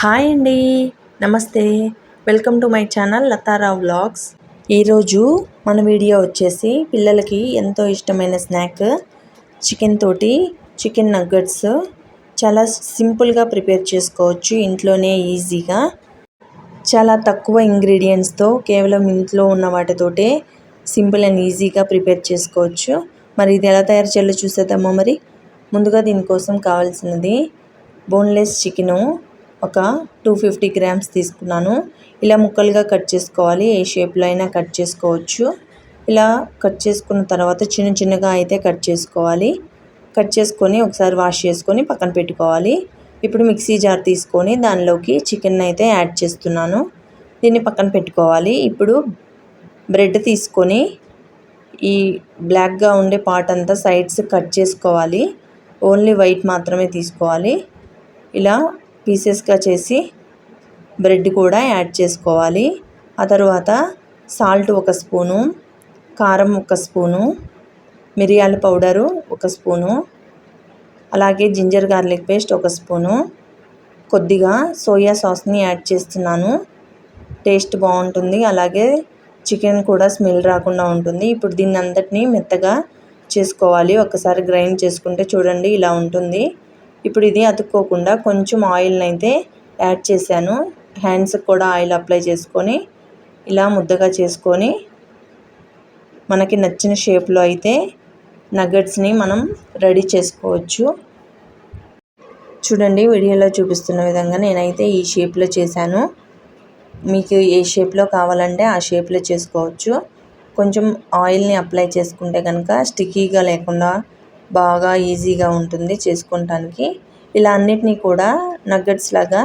Hi అండి. నమస్తే. Welcome to my channel Latharao vlogs. ఈరోజు మన వీడియో వచ్చేసి పిల్లలకి ఎంతో ఇష్టమైన స్నాక్ చికెన్ తోటి చికెన్ నగ్గట్స్. చాలా సింపుల్గా ప్రిపేర్ చేసుకోవచ్చు ఇంట్లోనే ఈజీగా. చాలా తక్కువ ఇంగ్రీడియంట్స్తో కేవలం ఇంట్లో ఉన్న వాటితోటే సింపుల్ అండ్ ఈజీగా ప్రిపేర్ చేసుకోవచ్చు. మరి ఇది ఎలా తయారు చేయాలో చూసేద్దామా మరి? ముందుగా దీనికోసం కావాల్సినది బోన్లెస్ చికెను. ఒక టూ ఫిఫ్టీ గ్రామ్స్ తీసుకున్నాను. ఇలా ముక్కలుగా కట్ చేసుకోవాలి. ఏ షేప్లో అయినా కట్ చేసుకోవచ్చు. ఇలా కట్ చేసుకున్న తర్వాత చిన్న చిన్నగా అయితే కట్ చేసుకోవాలి. కట్ చేసుకొని ఒకసారి వాష్ చేసుకొని పక్కన పెట్టుకోవాలి. ఇప్పుడు మిక్సీ జార్ తీసుకొని దానిలోకి చికెన్ అయితే యాడ్ చేస్తున్నాను. దీన్ని పక్కన పెట్టుకోవాలి. ఇప్పుడు బ్రెడ్ తీసుకొని ఈ బ్లాక్గా ఉండే పార్ట్ అంతా సైడ్స్ కట్ చేసుకోవాలి. ఓన్లీ వైట్ మాత్రమే తీసుకోవాలి. ఇలా పీసెస్గా చేసి బ్రెడ్ కూడా యాడ్ చేసుకోవాలి. ఆ తర్వాత సాల్ట్ ఒక స్పూను కారం ఒక స్పూను మిరియాల పౌడరు ఒక స్పూను అలాగే జింజర్ గార్లిక్ పేస్ట్ ఒక స్పూను. కొద్దిగా సోయా సాస్ని యాడ్ చేస్తున్నాను. టేస్ట్ బాగుంటుంది. అలాగే చికెన్ కూడా స్మెల్ రాకుండా ఉంటుంది. ఇప్పుడు దీన్ని అంతటినీ మెత్తగా చేసుకోవాలి. ఒకసారి గ్రైండ్ చేసుకుంటే చూడండి ఇలా ఉంటుంది. ఇప్పుడు ఇది అతుక్కోకుండా కొంచెం ఆయిల్ని అయితే యాడ్ చేశాను. హ్యాండ్స్కి కూడా ఆయిల్ అప్లై చేసుకొని ఇలా ముద్దగా చేసుకొని మనకి నచ్చిన షేప్లో అయితే నగట్స్ని మనం రెడీ చేసుకోవచ్చు. చూడండి వీడియోలో చూపిస్తున్న విధంగా నేనైతే ఈ షేప్లో చేశాను. మీకు ఏ షేప్లో కావాలంటే ఆ షేప్లో చేసుకోవచ్చు. కొంచెం ఆయిల్ని అప్లై చేసుకుంటే కనుక స్టిక్కీగా లేకుండా బాగా ఈజీగా ఉంటుంది చేసుకోవటానికి ఇలా అన్నిటినీ కూడా నగ్గట్స్ లాగా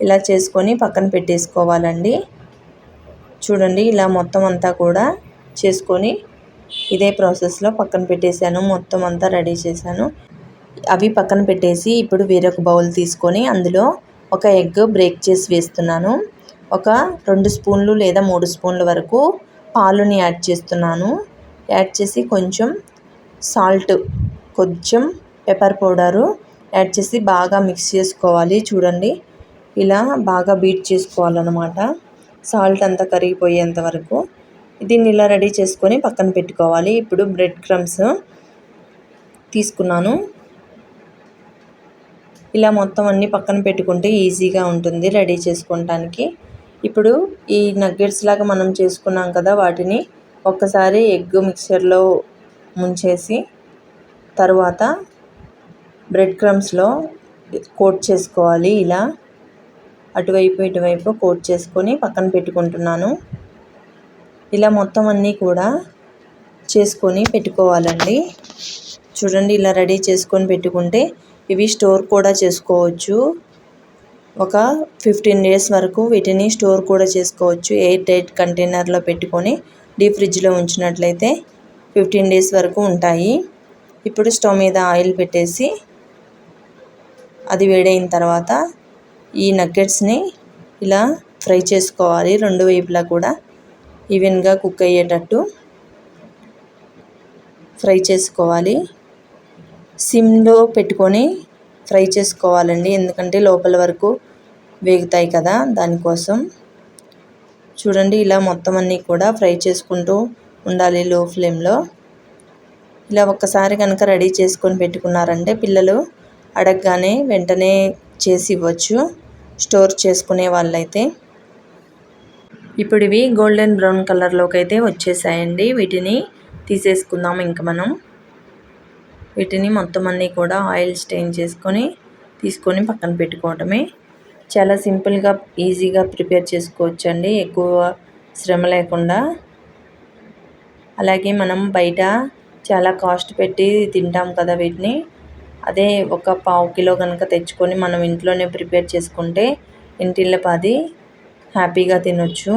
ఇలా చేసుకొని పక్కన పెట్టేసుకోవాలండి. చూడండి ఇలా మొత్తం అంతా కూడా చేసుకొని ఇదే ప్రాసెస్లో పక్కన పెట్టేశాను. మొత్తం అంతా రెడీ చేశాను. అవి పక్కన పెట్టేసి ఇప్పుడు వేరొక బౌల్ తీసుకొని అందులో ఒక ఎగ్ బ్రేక్ చేసి వేస్తున్నాను. ఒక రెండు స్పూన్లు లేదా మూడు స్పూన్ల వరకు పాలుని యాడ్ చేస్తున్నాను. యాడ్ చేసి కొంచెం సాల్ట్ కొంచెం పెప్పర్ పౌడరు యాడ్ చేసి బాగా మిక్స్ చేసుకోవాలి. చూడండి. ఇలా బాగా బీట్ చేసుకోవాలన్నమాట. సాల్ట్ అంతా కరిగిపోయేంత వరకు. దీన్ని ఇలా రెడీ చేసుకొని పక్కన పెట్టుకోవాలి. ఇప్పుడు బ్రెడ్ క్రమ్స్ తీసుకున్నాను. ఇలా మొత్తం అన్నీ పక్కన పెట్టుకుంటే ఈజీగా ఉంటుంది రెడీ చేసుకోవటానికి. ఇప్పుడు ఈ నగ్గెట్స్ లాగా మనం చేసుకున్నాం కదా వాటిని ఒక్కసారి ఎగ్ మిక్చర్లో ముంచేసి తరువాత బ్రెడ్ క్రమ్స్లో కోట్ చేసుకోవాలి. ఇలా అటువైపు ఇటువైపు కోట్ చేసుకొని పక్కన పెట్టుకుంటున్నాను. ఇలా మొత్తం అన్నీ కూడా చేసుకొని పెట్టుకోవాలండి. చూడండి ఇలా రెడీ చేసుకొని పెట్టుకుంటే ఇవి స్టోర్ కూడా చేసుకోవచ్చు. ఒక ఫిఫ్టీన్ డేస్ వరకు వీటిని స్టోర్ కూడా చేసుకోవచ్చు. ఎయిర్ టైట్ కంటైనర్లో పెట్టుకొని డీప్ ఫ్రిడ్జ్లో ఉంచినట్లయితే ఫిఫ్టీన్ డేస్ వరకు ఉంటాయి. ఇప్పుడు స్టవ్ మీద ఆయిల్ పెట్టేసి అది వేడైన తర్వాత ఈ నగ్గెట్స్ని ఇలా ఫ్రై చేసుకోవాలి రెండు వైపులా కూడా. ఈవెన్గా కుక్ అయ్యేటట్టు ఫ్రై చేసుకోవాలి. సిమ్లో పెట్టుకొని ఫ్రై చేసుకోవాలండి ఎందుకంటే లోపల వరకు వేగుతాయి కదా దానికోసం. చూడండి ఇలా మొత్తం అన్నీ కూడా ఫ్రై చేసుకుంటూ ఉండాలి లో ఫ్లేమ్లో. ఇలా ఒక్కసారి కనుక రెడీ చేసుకొని పెట్టుకున్నారంటే పిల్లలు అడగగానే వెంటనే చేసి ఇవ్వచ్చు. స్టోర్ చేసుకునే వాళ్ళైతే. ఇప్పుడు ఇవి గోల్డెన్ బ్రౌన్ కలర్లోకి అయితే వచ్చేసాయండి. వీటిని తీసేసుకుందాం ఇంక మనం. వీటిని మొత్తం అన్నీ కూడా ఆయిల్ స్టెయిన్ చేసుకొని తీసుకొని పక్కన పెట్టుకోవటమే. చాలా సింపుల్గా ఈజీగా ప్రిపేర్ చేసుకోవచ్చు అండి ఎక్కువ శ్రమ లేకుండా. అలాగే మనం బయట చాలా కాస్ట్ పెట్టి తింటాం కదా వీటిని. అదే ఒక పావు కిలో కనుక తెచ్చుకొని మనం ఇంట్లోనే ప్రిపేర్ చేసుకుంటే ఇంటిల్లపాది హ్యాపీగా తినొచ్చు.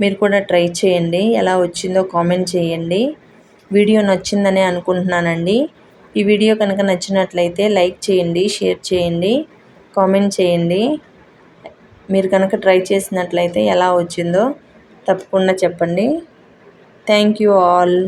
మీరు కూడా ట్రై చేయండి. ఎలా వచ్చిందో కామెంట్ చేయండి. వీడియో నచ్చిందని అనుకుంటున్నానండి. ఈ వీడియో కనుక నచ్చినట్లయితే లైక్ చేయండి షేర్ చేయండి కామెంట్ చేయండి. మీరు కనుక ట్రై చేసినట్లయితే ఎలా వచ్చిందో తప్పకుండా చెప్పండి. Thank you all.